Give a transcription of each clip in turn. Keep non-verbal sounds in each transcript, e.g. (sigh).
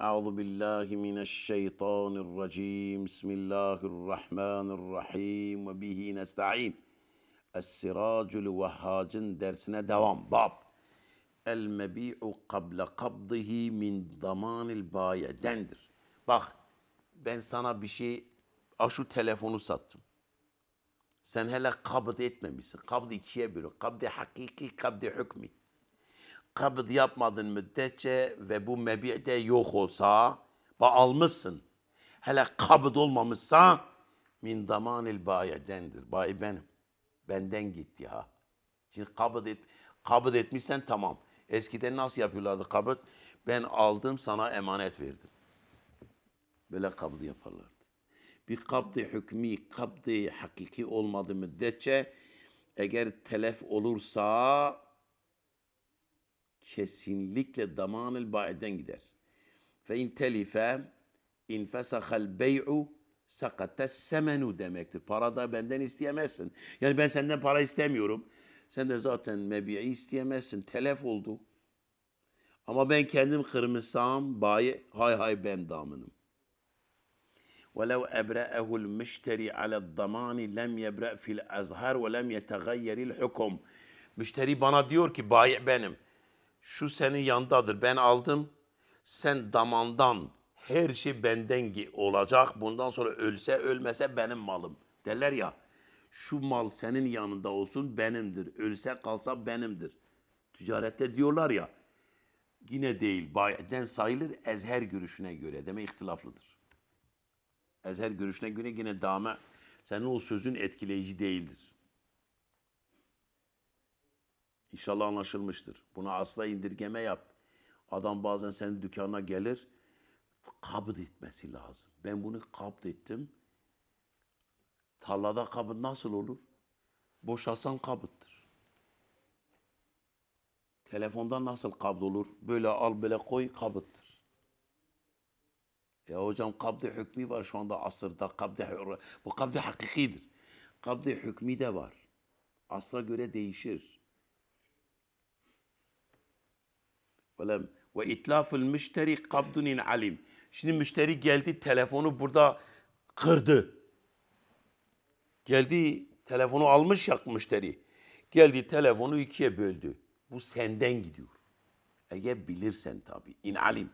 أعوذ بالله من الشيطان الرجيم بسم الله الرحمن الرحيم وبه نستعين السراج الوهاج'ın dersine devam. Bab. El mebi'u qabla kabdihi min damanil bayi'dendir. Bak ben sana bir şey, a şu telefonu sattım. Sen hele kabd etmemişsin. Kabd ikiye bölün. Kabd hakiki, kabd hükmi. Kabd yapmadın müddetçe ve bu mebi'de yok olsa, ba almışsın. Hele kabd olmamışsa min damanil bayi'dendir. Bayi benim. Benden gitti ha. Şimdi kabd et, kabd etmişsen tamam. Eskiden nasıl yapıyorlardı kabd? Ben aldım sana emanet verdim. Böyle kabd yaparlardı. Bir kabd hükmü, kabd hakiki olmadığı müddetçe eğer telef olursa kesinlikle damanül baiden gider. Fe in telife in fesahal bey'u sakates semenu demektir. Para da benden isteyemezsin. Yani ben senden para istemiyorum. Sen de zaten mebi'i isteyemezsin. Telef oldu. Ama ben kendim kırmışsam bayi hay hay ben damınım. ولو أبرأه المشتري على الضمان لم يبرأ في الأزهر ولم يتغير الحكم. Müşteri bana diyor ki bayi benim. Şu senin yandadır. Ben aldım. Sen damandan her şey benden olacak. Bundan sonra ölse ölmese benim malım. Derler ya. Şu mal senin yanında olsun benimdir. Ölse kalsa benimdir. Ticarette diyorlar ya. Yine değil. Bayiden sayılır ezher görüşüne göre. Demek ihtilaflıdır. Ezher görüşüne göre yine dame senin o sözün etkileyici değildir. İnşallah anlaşılmıştır. Buna asla indirgeme yap. Adam bazen senin dükkanına gelir, kabd etmesi lazım. Ben bunu kabd ettim. Tarlada kabd nasıl olur? Boşalsan kabıttır. Telefonda nasıl kabd olur? Böyle al böyle koy kabıttır. Ya hocam kabd hükmü var şu anda asırda. Kabd bu kabd hakikidir. Kabd hükmü de var. Asra göre değişir. Ve ve itlaful müşteri kabdun in alim. Şimdi müşteri geldi telefonu burada kırdı. Geldi telefonu almış ya müşteri. Geldi telefonu ikiye böldü. Bu senden gidiyor. Eğer bilirsen tabi. İn alim.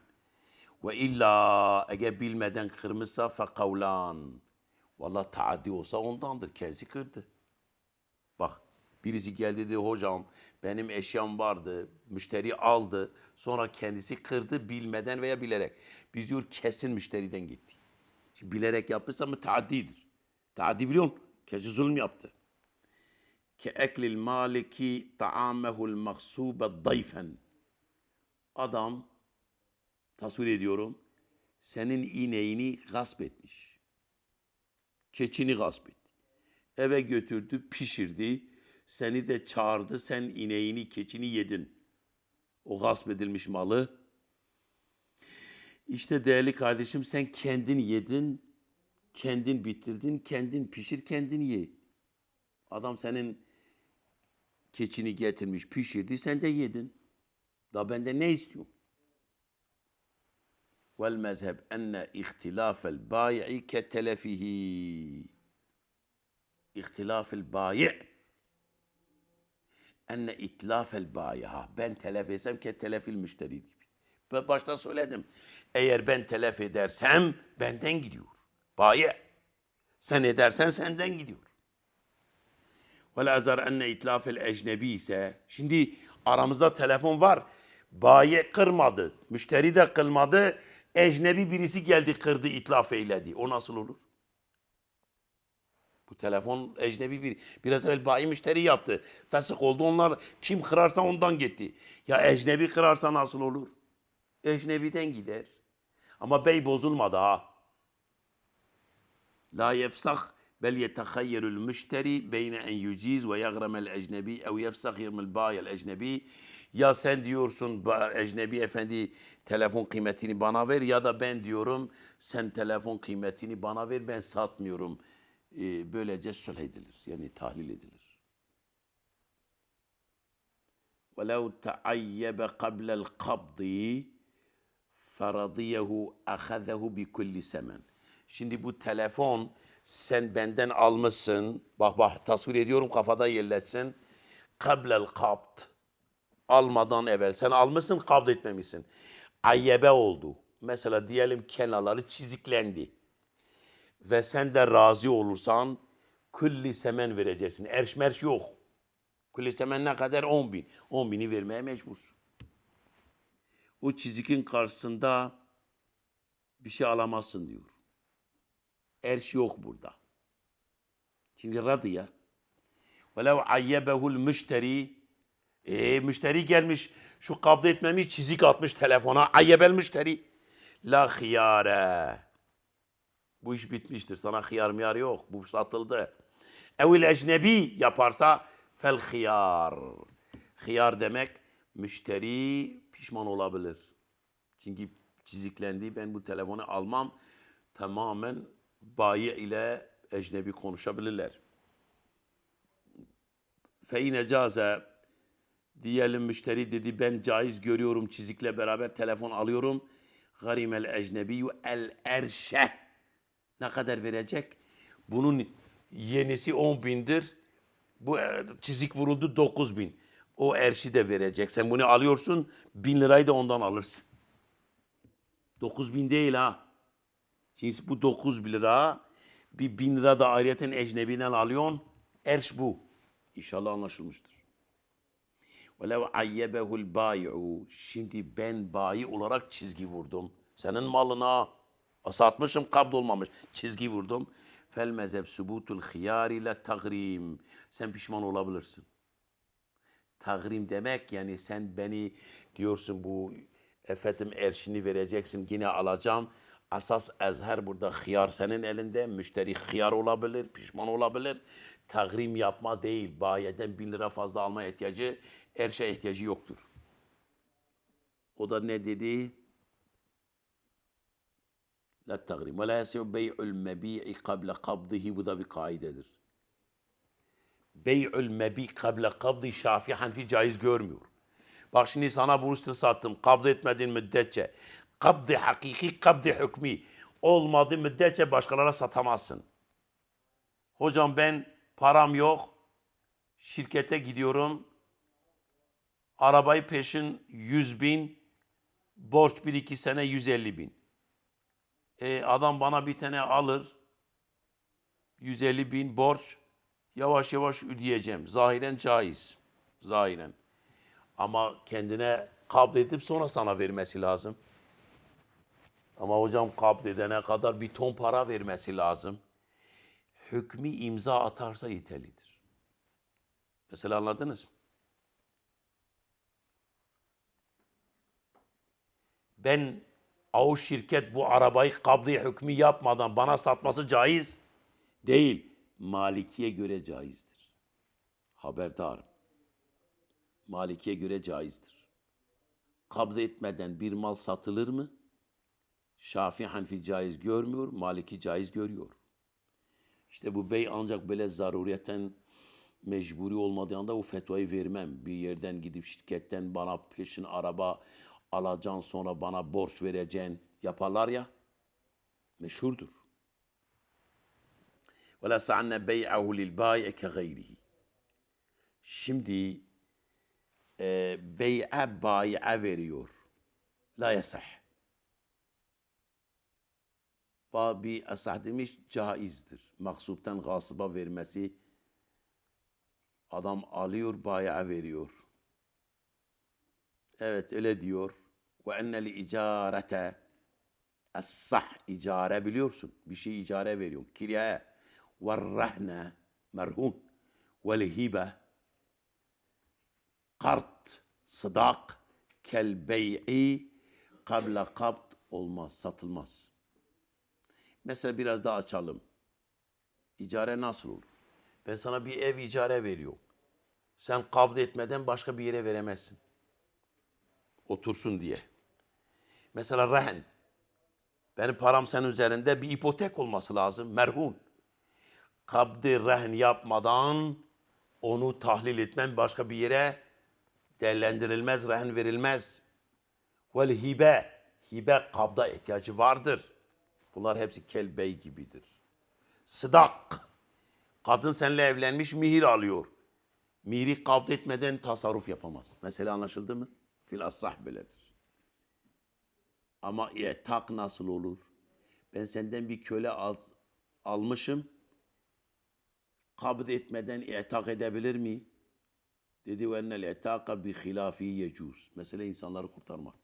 Ve illa eğer bilmeden kırmışsa fe kavlan. Valla taaddi olsa ondandır. Kendisi kırdı. Bak birisi geldi dedi hocam benim eşyam vardı. Müşteri aldı. Sonra kendisi kırdı bilmeden veya bilerek. Biz diyor kesin müşteriden gitti. Şimdi bilerek yapmışsa mı taaddidir. Taaddi biliyor musun? Kesin zulüm yaptı. Ke eklil maliki ta'amehul maksube dayfen. Adam tasvir ediyorum. Senin ineğini gasp etmiş. Keçini gasp etti. Eve götürdü, pişirdi. Seni de çağırdı, sen ineğini, keçini yedin. O gasp edilmiş malı. İşte değerli kardeşim sen kendin yedin, kendin bitirdin, kendin pişir, kendin ye. Adam senin keçini getirmiş, pişirdi, sen de yedin. Da bende ne istiyorum? Vel mezheb enne ihtilafel bayi'i ke telefihi. İhtilafel bayi' enne itlafel bayi. Ha, ben telef etsem ke telefil müşteri gibi. Ben başta söyledim. Eğer ben telef edersem benden gidiyor. Bayi. Sen edersen senden gidiyor. Ve azar enne itlafel ecnebi ise şimdi aramızda telefon var. Bayi kırmadı. Müşteri de kırmadı. Ecnebi birisi geldi kırdı itlaf eyledi. O nasıl olur? Bu telefon ecnebi bir. Biraz evvel bayi müşteri yaptı. Fesık oldu onlar. Kim kırarsa ondan gitti. Ya ecnebi kırarsa nasıl olur? Ecnebiden gider. Ama bey bozulmadı ha. La yefsah bel yetehayyerul müşteri beyne en yuciz ve yagremel ecnebi ev yefsah yirmil bayel ecnebi ya sen diyorsun ecnebi efendi telefon kıymetini bana ver ya da ben diyorum sen telefon kıymetini bana ver ben satmıyorum Ee, böylece sulh edilir yani tahlil edilir. وَلَوْ تَعَيَّبَ قَبْلَ الْقَبْضِ Feradiyehu ahazehu bi kulli semen. Şimdi bu telefon sen benden almışsın. Bak bak tasvir ediyorum kafada yerleşsin. Kablel kabd. Almadan evvel. Sen almışsın kabd etmemişsin. Ayyebe oldu. Mesela diyelim kenarları çiziklendi. Ve sen de razı olursan külli semen vereceksin. Erş merş yok. Külli semen ne kadar? 10 bin. 10 bini vermeye mecbursun. O çizikin karşısında bir şey alamazsın diyor. Erş yok burada. Çünkü radiye. Velev ayyebehul müşteri e, müşteri gelmiş şu kabul etmemiş çizik atmış telefona. Ayyebel müşteri. La hiyare. Bu iş bitmiştir. Sana hıyar miyar yok. Bu satıldı. Evil ecnebi yaparsa fel hıyar. Hıyar demek müşteri pişman olabilir. Çünkü çiziklendi. Ben bu telefonu almam. Tamamen bayi ile ecnebi konuşabilirler. Feyne caze diyelim müşteri dedi ben caiz görüyorum çizikle beraber telefon alıyorum. Garimel ecnebiyyü el erşeh. Ne kadar verecek? Bunun yenisi 10 bindir. Bu e, çizik vuruldu 9 bin. O erşi de verecek. Sen bunu alıyorsun bin lirayı da ondan alırsın. 9 bin değil ha. Şimdi bu 9 bin lira bir bin lira da ayrıyeten ecnebiden alıyorsun. Erş bu. İnşallah anlaşılmıştır. Velev ayyebehul bayi'u. Şimdi ben bayi olarak çizgi vurdum. Senin malına satmışım kabd olmamış. Çizgi vurdum. Fel mezheb subutul hiyar ile tagrim. Sen pişman olabilirsin. Tagrim demek yani sen beni diyorsun bu efendim erşini vereceksin yine alacağım. Asas ezher burada hıyar senin elinde. Müşteri hıyar olabilir, pişman olabilir. Tagrim yapma değil. Bayiden bin lira fazla alma ihtiyacı, erşe ihtiyacı yoktur. O da ne dedi? La tagrim. Ve la yasiu bey'ul mebi'i kable kabdihi. Bu da bir kaidedir. Bey'ül mebi kable kabdi Şafii Hanfi caiz görmüyor. Bak şimdi sana bu üstü sattım. Kabd etmediğin müddetçe. Kabdi hakiki, kabdi hükmü. Olmadığı müddetçe başkalarına satamazsın. Hocam ben param yok. Şirkete gidiyorum. Arabayı peşin 100 bin. Borç bir iki sene 150 bin. E, adam bana bir tane alır. 150 bin borç. Yavaş yavaş ödeyeceğim. Zahiren caiz. Zahiren. Ama kendine kabul edip sonra sana vermesi lazım. Ama hocam kabul edene kadar bir ton para vermesi lazım. Hükmü imza atarsa yeterlidir. Mesela anladınız mı? Ben o şirket bu arabayı kabdi hükmü yapmadan bana satması caiz değil. Malikiye göre caizdir. Haberdarım. Malikiye göre caizdir. Kabz etmeden bir mal satılır mı? Şafii Hanfi caiz görmüyor, Maliki caiz görüyor. İşte bu bey ancak böyle zaruriyetten mecburi olmadığı anda o fetvayı vermem. Bir yerden gidip şirketten bana peşin araba alacaksın sonra bana borç vereceksin yaparlar ya. Meşhurdur. Bey'ahu lil bâi'e ke gayrihi. Şimdi e, bey'e bâi'e veriyor. La yasah. Babi asah demiş caizdir. Maksuptan gasıba vermesi adam alıyor bâi'e veriyor. Evet öyle diyor. Ve ennel icarete es-sah icare biliyorsun. Bir şey icare veriyorsun. Kiraya ve rahne merhun ve hibe kart sıdak kel bey'i kabla kabd olmaz, satılmaz. Mesela biraz daha açalım. İcare nasıl olur? Ben sana bir ev icare veriyorum. Sen kabul etmeden başka bir yere veremezsin. Otursun diye. Mesela rehen. Benim param senin üzerinde bir ipotek olması lazım. Merhun. Kabdi rehen yapmadan onu tahlil etmem başka bir yere değerlendirilmez, rehen verilmez. Vel hibe. hibe kabda ihtiyacı vardır. Bunlar hepsi kelbey gibidir. Sıdak. Kadın seninle evlenmiş mihir alıyor. Mihri kabd etmeden tasarruf yapamaz. Mesela anlaşıldı mı? Fil asah böyledir. Ama etak nasıl olur? Ben senden bir köle al, almışım. Kabd etmeden etak edebilir miyim? Dedi ve ennel etaka bi hilafi yecuz. Mesela insanları kurtarmak.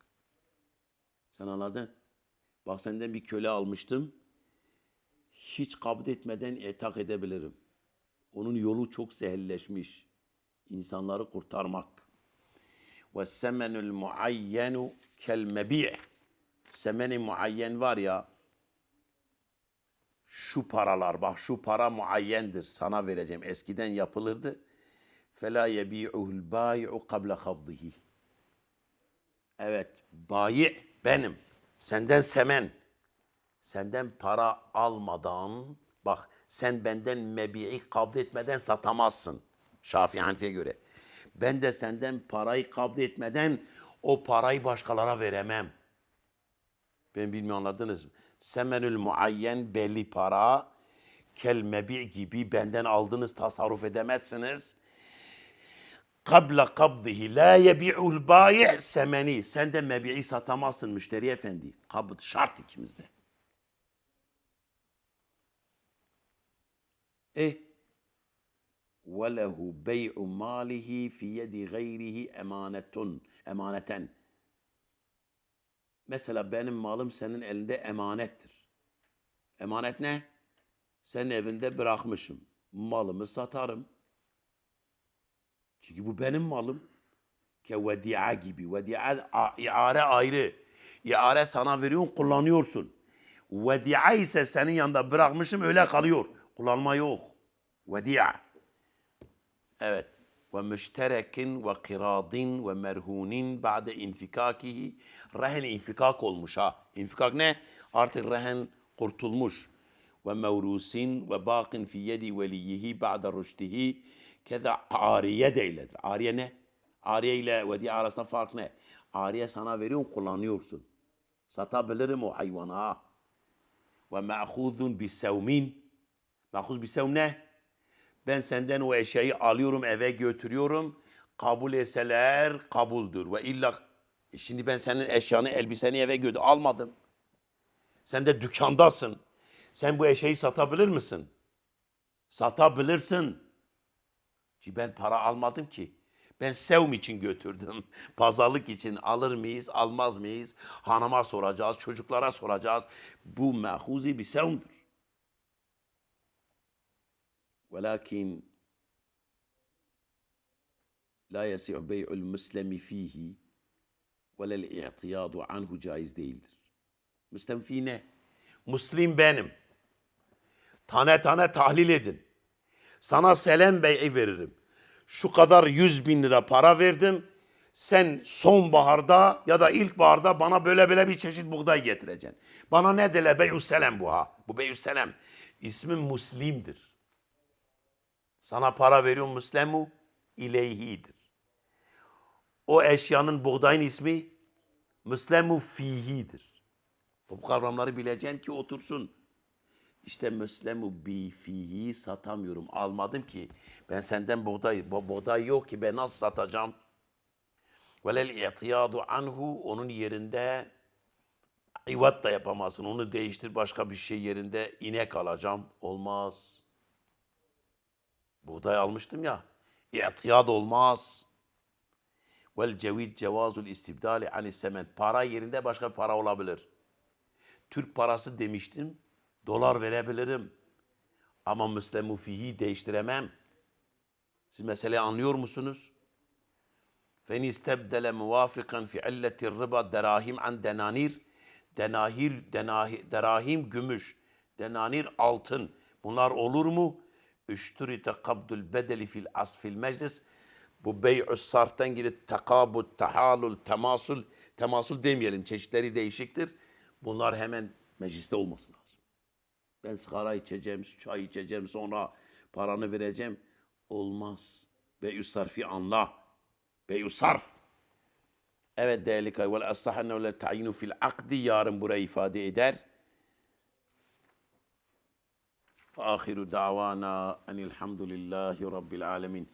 Sen anladın? Bak senden bir köle almıştım. Hiç kabul etmeden etak edebilirim. Onun yolu çok sehilleşmiş. İnsanları kurtarmak. Ve semenül muayyenu kel mebi' Semeni muayyen var ya şu paralar bak şu para muayyendir sana vereceğim. Eskiden yapılırdı. فَلَا يَبِيعُهُ الْبَايِعُ قَبْلَ خَبْضِهِ Evet, bayi benim. Senden semen. Senden para almadan, bak sen benden mebi'i kabul etmeden satamazsın. Şafii Hanefi'ye göre. Ben de senden parayı kabul etmeden o parayı başkalarına veremem. Ben bilmiyorum anladınız mı? Semenül muayyen belli para, kel mebi gibi benden aldınız tasarruf edemezsiniz. Kabla kabdihi la yebi'ul bayi' semeni. Sen de mebi'i satamazsın müşteri efendi. Kabd şart ikimizde. E ve lehu bey'u malihi fi yedi gayrihi emanetun. Emaneten. Mesela benim malım senin elinde emanettir. Emanet ne? Senin evinde bırakmışım. Malımı satarım. Çünkü bu benim malım. Ke vedia gibi. Vedia iare ayrı. İare sana veriyorsun, kullanıyorsun. Vedia ise senin yanında bırakmışım öyle kalıyor. Kullanma yok. Vedia. Evet. Ve müşterekin ve kiradin ve merhunin ba'de infikakihi. Rehen infikak olmuş ha. İnfikak ne? Artık rehen kurtulmuş. Ve mevrusin ve bakin fi yedi veliyihi ba'de rüştihi. Keza ariye de. Ariye ne? Ariye ile vedi arasında fark ne? Ariye sana veriyorsun, kullanıyorsun. Satabilirim o hayvanı ha. Ve me'huzun bi sevmin. Me'huz bi sevm ne? Ben senden o eşyayı alıyorum, eve götürüyorum. Kabul etseler kabuldür. Ve illa E şimdi ben senin eşyanı, elbiseni eve götür almadım. Sen de dükkandasın. Sen bu eşyayı satabilir misin? Satabilirsin. Ki ben para almadım ki. Ben sevm için götürdüm. (laughs) Pazarlık için alır mıyız, almaz mıyız? Hanıma soracağız, çocuklara soracağız. Bu mehuzi bir sevmdir. Velakin la yesi'u bey'ul müslemi fihi ve lel i'tiyadu anhu caiz değildir. Müslem fi ne? Müslim benim. Tane tane tahlil edin. Sana selam bey'i veririm. Şu kadar yüz bin lira para verdim. Sen sonbaharda ya da ilkbaharda bana böyle böyle bir çeşit buğday getireceksin. Bana ne dele beyü bu ha. Bu beyü selam. İsmi Müslim'dir. Sana para veriyorum Müslemu ileyhidir. O eşyanın buğdayın ismi Müslemu fihidir. Bu kavramları bileceksin ki otursun. İşte Müslemu bi fihi satamıyorum. Almadım ki. Ben senden buğday, bu buğday yok ki ben nasıl satacağım? Velel i'tiyadu anhu onun yerinde ivat da yapamazsın. Onu değiştir başka bir şey yerinde inek alacağım. Olmaz. Buğday almıştım ya. İ'tiyad olmaz. Vel cevid cevazul istibdali ani semen. Para yerinde başka bir para olabilir. Türk parası demiştim. Dolar verebilirim. Ama müslemu fihi değiştiremem. Siz meseleyi anlıyor musunuz? Fen istebdele muvafikan fi illeti riba derahim an denanir. Denahir, denahi, derahim gümüş. Denanir altın. Bunlar olur mu? Üştürite kabdul bedeli fil asfil meclis. Bu bey'ü sarftan gidip takabut, tahalul, temasul, temasul demeyelim. Çeşitleri değişiktir. Bunlar hemen mecliste olması lazım. Ben sigara içeceğim, çay içeceğim, sonra paranı vereceğim. Olmaz. Bey'ü sarfi anla. Bey'ü sarf. Evet değerli kay. Vel as-sahne ve ta'yinu fil akdi yarın burayı ifade eder. Ahiru davana enilhamdülillahi rabbil alemin.